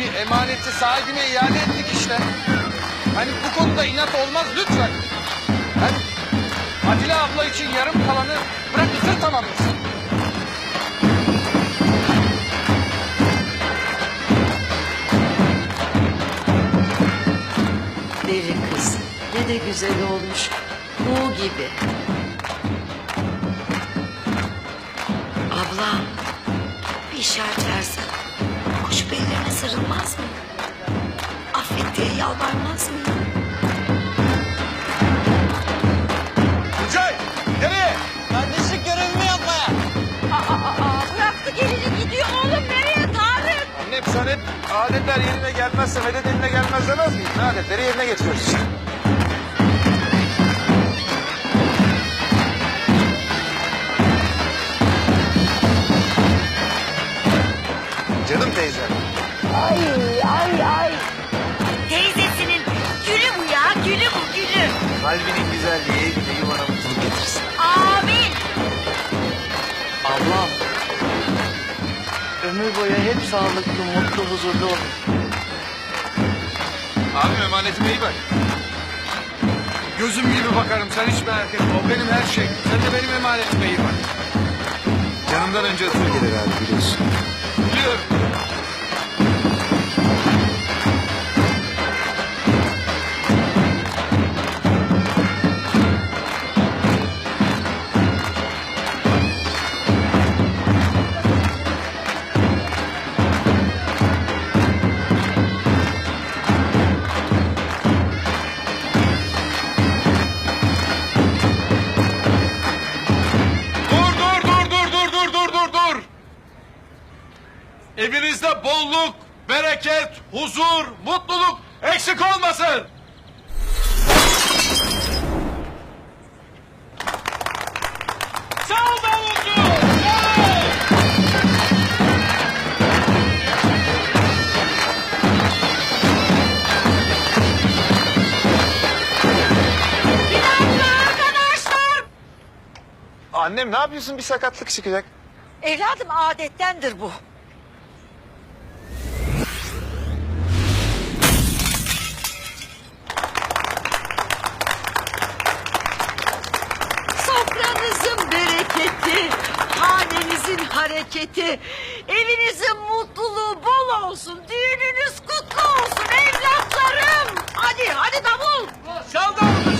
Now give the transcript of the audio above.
bir emaneti sahibine iade ettik işte. Hani bu konuda inat olmaz lütfen. Hani Adile abla için yarım kalanı bırakıtır tamamlasın. Deli kız. Ne de güzel olmuş. Kuğu gibi. Abla işaret versen. Koşup ellerine sarılmaz mı? Affet diye yalvarmaz mı? Tuncay nereye? Kardeşlik görevimi yapmaya. Bıraktı gelini gidiyor oğlum nereye Tarık? Annem sen hep adetler yerine gelmezse medet eline gelmez demez miydin? Adetleri yerine getiriyoruz işte. Canım teyze. Teyzesinin gülü bu ya gülü bu gülü. Kalbinin güzelliği evine yuvana mutluluk getirsin. Amin. Ablam. Ömür boyu hep sağlıklı, mutlu, huzurlu olun. Abim emanetime iyi bak. Gözüm gibi bakarım sen hiç merak etme. O benim her şeyim. Sen de benim emanetime iyi bak. Canımdan önce ısır gelir abi biliyorsun. Biliyorum. Evinizde bolluk, bereket, huzur, mutluluk eksik olmasın. Çal davulcu! çal! Bir dakika arkadaşlar. Annem ne yapıyorsun? Bir sakatlık çıkacak. Evladım adettendir bu. Hareketi, evinizin mutluluğu bol olsun, düğününüz kutlu olsun evlatlarım. Hadi, hadi davul. Çal davulcu!